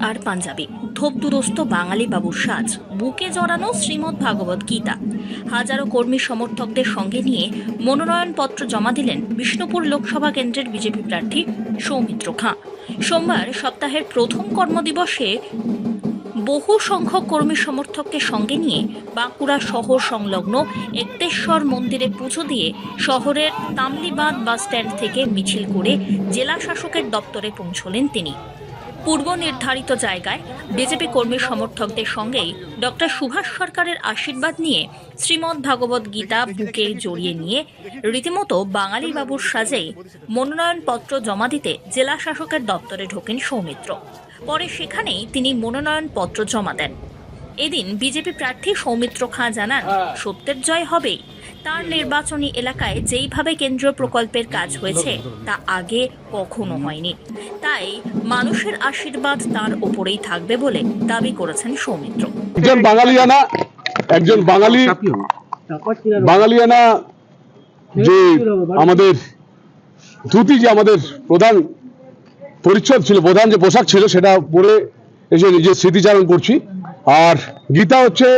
আর পাঞ্জাবি। ধোপদুরস্ত বাঙালি বাবুর সাজ। বুকে জড়ানো শ্রীমদ্ ভাগবত গীতা। হাজারো কর্মী সমর্থকদের সঙ্গে নিয়ে মনোনয়নপত্র জমা দিলেন বিষ্ণুপুর লোকসভা কেন্দ্রের বিজেপি প্রার্থী সৌমিত্র খাঁ। সোমবার সপ্তাহের প্রথম কর্মদিবসে বহু সংখ্যক কর্মী সমর্থককে সঙ্গে নিয়ে বাঁকুড়া শহর সংলগ্ন একতেশ্বর মন্দিরে পুজো দিয়ে শহরের তামলিবাদ বাস স্ট্যান্ড থেকে মিছিল করে জেলা শাসকের দপ্তরে পৌঁছলেন তিনি। পূর্ব নির্ধারিত জায়গায় বিজেপি কর্মী সমর্থকদের সঙ্গেই ডক্টর সুভাষ সরকারের আশীর্বাদ নিয়ে শ্রীমদ্ ভাগবত গীতা বুকে জড়িয়ে নিয়ে রীতিমতো বাঙালি বাবুর সাজেই মনোনয়নপত্র জমা দিতে জেলা শাসকের দপ্তরে ঢোকেন সৌমিত্র। পরে সেখানেই তিনি মনোনয়নপত্র জমা দেন। এদিন বিজেপি প্রার্থী সৌমিত্র খাঁ জানান সত্যের জয় হবেই। তার নির্বাচনী এলাকায় যেইভাবে কেন্দ্রীয় প্রকল্পের কাজ হয়েছে, তা আগে কখনো হয়নি। তাই মানুষের আশীর্বাদ তার ওপরেই থাকবে বলে দাবি করেছেন সৌমিত্র। একজন বাঙালিয়ানা, একজন বাঙালি, বাঙালিয়ানা যে আমাদের ধুতি যে আমাদের প্রধান পরিচ্ছদ ছিল, প্রধান যে পোশাক ছিল, সেটা পরে এসে নিজের স্মৃতিচারণ করছি। আর গীতা হচ্ছে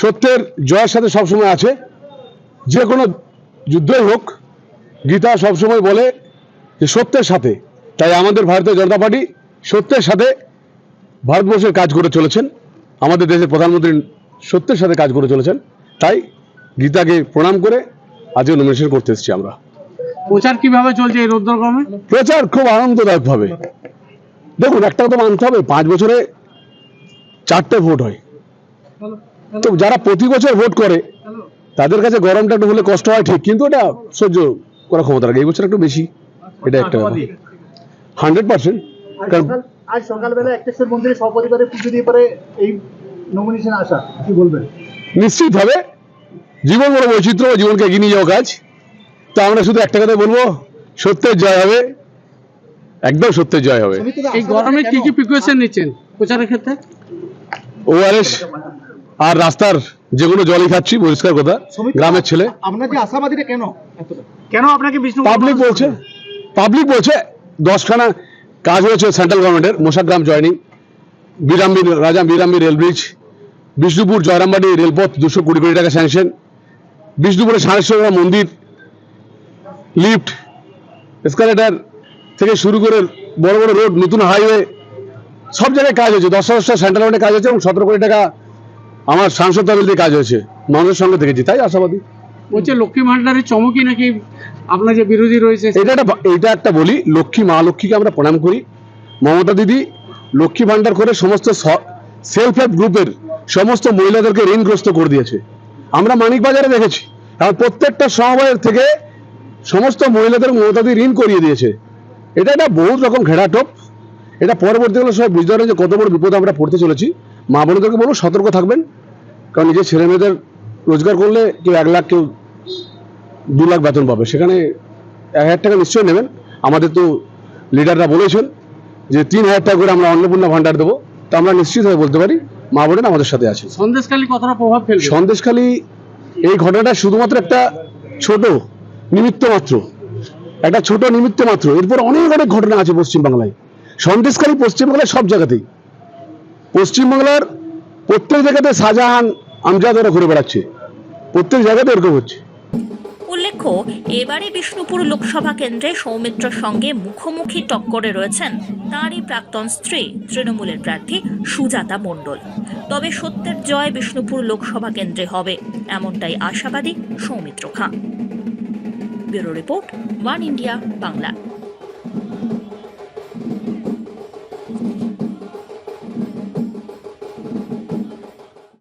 সত্যের জয়ের সাথে সবসময় আছে। যে কোনো যুদ্ধই হোক গীতা সবসময় বলে যে সত্যের সাথে তাই আমাদের ভারতীয় জনতা পার্টি সত্যের সাথে ভারতবর্ষের কাজ করে চলেছেন। আমাদের দেশের প্রধানমন্ত্রী সত্যের সাথে কাজ করে চলেছেন। তাই গীতাকে প্রণাম করে আজকে নমিনেশন করতে এসেছি আমরা। প্রচার কীভাবে চলছে এই রৌদ্রক্রমে? প্রচার খুব আনন্দদায়ক ভাবে দেখুন একটা কথা মানতে হবে পাঁচ বছরে চারটে ভোট হয়। তো যারা প্রতি বছর ভোট করে তাদের কাছে গরমটা একটু হলে কষ্ট হয় ঠিক কিন্তু এটা সহ্য করার ক্ষমতা রাখে এই বছর একটু বেশি। এটা একটা হান্ড্রেড পার্সেন্ট। কারণ আজ সকালবেলা একটেশ্বর মন্দিরে সপরিবারে পুজো দিয়ে পরে এই নমিনেশন আসা কি বলবেন? নিশ্চিত হবে। জীবন বড় বৈচিত্র্য জীবনকে এগিয়ে নিয়ে যাওয়া কাজ। তো আমরা শুধু একটা কথা বলব সত্যের জয় হবে। একদম সত্যের জয় হবে। এই গরমে কি কি প্রিকশন নিচ্ছেন প্রচারের ক্ষেত্রে? ওআরএস আর রাস্তার যেগুলো জলই খাচ্ছি পরিষ্কার কথা গ্রামের ছেলে। আপনার যে আশাবাদীটা কেন? কেন আপনাকে পাবলিক বলছে। পাবলিক বলছে দশখানা কাজ হয়েছে সেন্ট্রাল গভর্নমেন্টের মোশাগ্রাম জয়নিং বিরামবির রাজা বিরামবির রেল ব্রিজ বিষ্ণুপুর জয়রামবাড়ি রেলপথ দুশো কুড়ি কোটি টাকা স্যাংশন বিষ্ণুপুরে সাড়েশ্বর মন্দির লিফট এসকালেটার থেকে শুরু করে বড় বড় রোড নতুন হাইওয়ে সব জায়গায় কাজ হয়েছে। দশ দশটা সেন্ট্রাল গভর্নমেন্টে কাজ হয়েছে এবং সতেরো কোটি টাকা আমার সাংসদ তহবিল দিয়ে কাজ হয়েছে। মানুষের সঙ্গে থেকেছি তাই আশাবাদী। বলছে লক্ষ্মী ভান্ডারের চমকই নাকি আপনার যে বিরোধী রয়েছে এটা একটা এটা একটা বলি লক্ষ্মী মা লক্ষ্মীকে আমরা প্রণাম করি। মমতা দিদি লক্ষ্মী ভান্ডার করে সমস্ত সেলফ হেল্প গ্রুপের সমস্ত মহিলাদেরকে ঋণগ্রস্ত করে দিয়েছে। আমরা মানিক বাজারে দেখেছি। কারণ প্রত্যেকটা সমবায়ের থেকে সমস্ত মহিলাদের মমতা দিদি ঋণ করিয়ে দিয়েছে। এটা একটা বহুত রকম ঘেরাটোপ। এটা পরবর্তীকালে সবাই বুঝতে পারবেন যে কত বড় বিপদ আমরা পড়তে চলেছি। মা বোনদেরকে বলব সতর্ক থাকবেন। কারণ নিজের ছেলে মেয়েদের রোজগার করলে কেউ এক লাখ কেউ দু লাখ বেতন পাবে। সেখানে এক হাজার টাকা নিশ্চয়ই নেবেন। আমাদের তো লিডাররা বলেছেন যে তিন হাজার টাকা করে আমরা অন্নপূর্ণা ভান্ডার দেবো। তো আমরা নিশ্চিতভাবে বলতে পারি মা বোনেরা আমাদের সাথে আছে সন্দেশখালী কতটা প্রভাব ফেলবে? সন্দেশখালী এই ঘটনাটা শুধুমাত্র একটা ছোট নিমিত্ত মাত্র। একটা ছোট নিমিত্ত মাত্র। এরপর অনেক অনেক ঘটনা আছে পশ্চিমবাংলায়। সন্দেশখালী পশ্চিমবাংলায় সব জায়গাতেই। পশ্চিমবাংলার প্রত্যেক জায়গাতে শাহজাহান আমজাদরা ঘুরে বেড়াচ্ছে। প্রত্যেক জায়গাতে এরকম হচ্ছে। উল্লেখ্য, এবারে বিষ্ণুপুর লোকসভা কেন্দ্রে সৌমিত্রর সঙ্গে মুখোমুখি টক্করে রয়েছেন তাঁরই প্রাক্তন স্ত্রী, তৃণমূলের প্রার্থী সুজাতা মণ্ডল। তবে সত্যের জয় বিষ্ণুপুর লোকসভা কেন্দ্রে হবে, এমনটাই আশাবাদী Soumitra Khan. Bureau report, one India, Bangla.